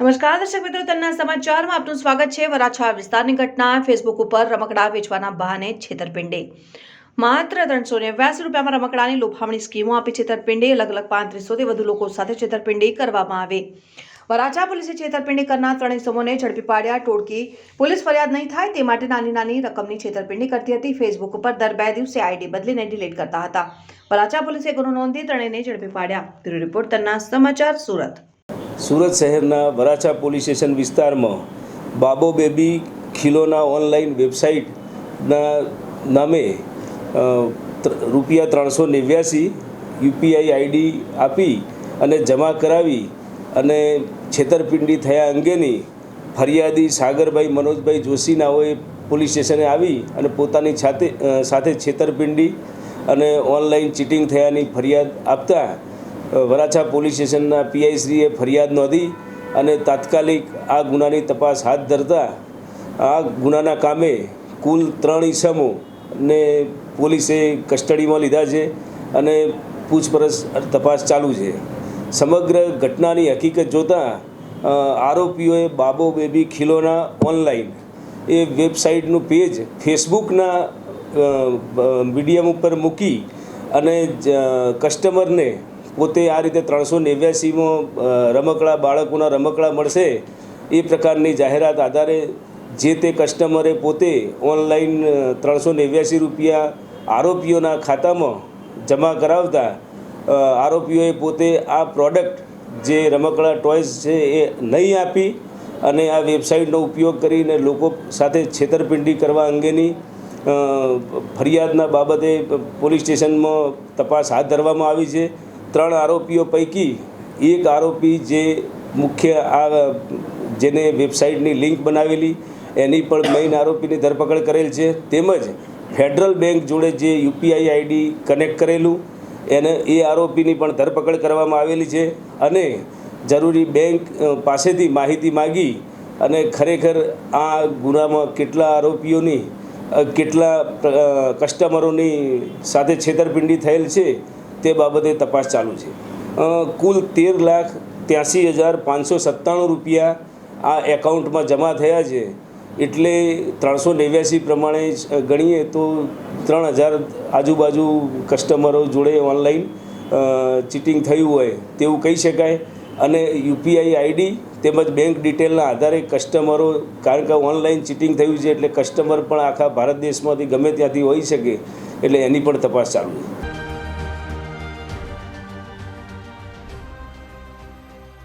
નમસ્કાર, દર્શક મિત્રો તેના સમાચારમાં આપનું સ્વાગત છે. વરાછા વિસ્તારની ઘટના ફેસબુક ઉપર રમકડા વેચવાના બહાને છેતરપિંડી. માત્ર ત્રણસો નેવ્યાસી રૂપિયામાં રમકડાની લોફામણી સ્કીમો આપી છેતરપિંડી. અલગ અલગ પાંત્રીસોથી વધુ લોકો સાથે છેતરપિંડી કરવામાં આવી. વરાછા પોલીસે છેતરપિંડી કરનાર ત્રણેય સમૂહને ઝડપી પાડ્યા. ટોળકી પોલીસ ફરિયાદ નહીં થાય તે માટે નાની નાની રકમની છેતરપિંડી કરતી હતી. ફેસબુક ઉપર દર બે દિવસે આઈડી બદલીને ડિલીટ કરતા હતા. વરાછા પોલીસે ગુનો નોંધી ત્રણેયને ઝડપી પાડ્યા. બ્યુરો રિપોર્ટ તરના સમાચાર, સુરત. સુરત શહેરના વરાછા પોલીસ સ્ટેશન વિસ્તારમાં બાબો બેબી ખીલોના ઓનલાઈન વેબસાઇટના નામે રૂપિયા ત્રણસો નેવ્યાસી યુપીઆઈ આઈડી આપી અને જમા કરાવી અને છેતરપિંડી થયા અંગેની ફરિયાદી સાગરભાઈ મનોજભાઈ જોશીનાઓએ પોલીસ સ્ટેશને આવી અને પોતાની સાથે સાથે છેતરપિંડી અને ઓનલાઈન ચીટિંગ થયાની ફરિયાદ આપતા વરાછા પોલીસ સ્ટેશનના પીઆઈશ્રીએ ફરિયાદ નોંધી અને તાત્કાલિક આ ગુનાની તપાસ હાથ ધરતા આ ગુનાના કામે કુલ ત્રણ ઈસમો ને પોલીસે કસ્ટડીમાં લીધા છે અને પૂછપરછ તપાસ ચાલુ છે. સમગ્ર ઘટનાની હકીકત જોતાં આરોપીઓએ બાબો બેબી ખીલોના ઓનલાઈન એ વેબસાઇટનું પેજ ફેસબુકના મીડિયમ ઉપર મૂકી અને કસ્ટમરને પોતે આ રીતે ત્રણસો નેવ્યાસીમાં રમકડા, બાળકોના રમકડા મળશે, એ પ્રકારની જાહેરાત આધારે જે તે કસ્ટમરે પોતે ઓનલાઈન ત્રણસો નેવ્યાસી રૂપિયા આરોપીઓના ખાતામાં જમા કરાવતા આરોપીઓએ પોતે આ પ્રોડક્ટ જે રમકડા, ટોયસ છે એ નહીં આપી અને આ વેબસાઇટનો ઉપયોગ કરીને લોકો સાથે છેતરપિંડી કરવા અંગેની ફરિયાદના બાબતે પોલીસ સ્ટેશનમાં તપાસ હાથ ધરવામાં આવી છે. ત્રણ આરોપીઓ પૈકી એક આરોપી જે મુખ્ય આ, જેને વેબસાઇટની લિંક બનાવેલી, એની પણ મેઇન આરોપીની ધરપકડ કરેલ છે. તેમજ ફેડરલ બેંક જોડે જે યુપીઆઈ આઈડી કનેક્ટ કરેલું, એને, એ આરોપીની પણ ધરપકડ કરવામાં આવેલી છે. અને જરૂરી બેંક પાસેથી માહિતી માગી અને ખરેખર આ ગુનામાં કેટલા આરોપીઓની કેટલા કસ્ટમરોની સાથે છેતરપિંડી થયેલ છે તે બાબતે તપાસ ચાલુ છે. કુલ તેર લાખ ત્યાંસી હજાર પાંચસો સત્તાણું રૂપિયા આ એકાઉન્ટમાં જમા થયા છે. એટલે ત્રણસો નેવ્યાસી પ્રમાણે ગણીએ તો ત્રણ હજાર આજુબાજુ કસ્ટમરો જોડે ઓનલાઈન ચીટિંગ થયું હોય તેવું કહી શકાય. અને યુપીઆઈ આઈડી તેમજ બેંક ડિટેલના આધારે કસ્ટમરો, કારણ કે ઓનલાઈન ચીટિંગ થયું છે એટલે કસ્ટમર પણ આખા ભારત દેશમાંથી ગમે ત્યાંથી હોઈ શકે, એટલે એની પણ તપાસ ચાલુ છે.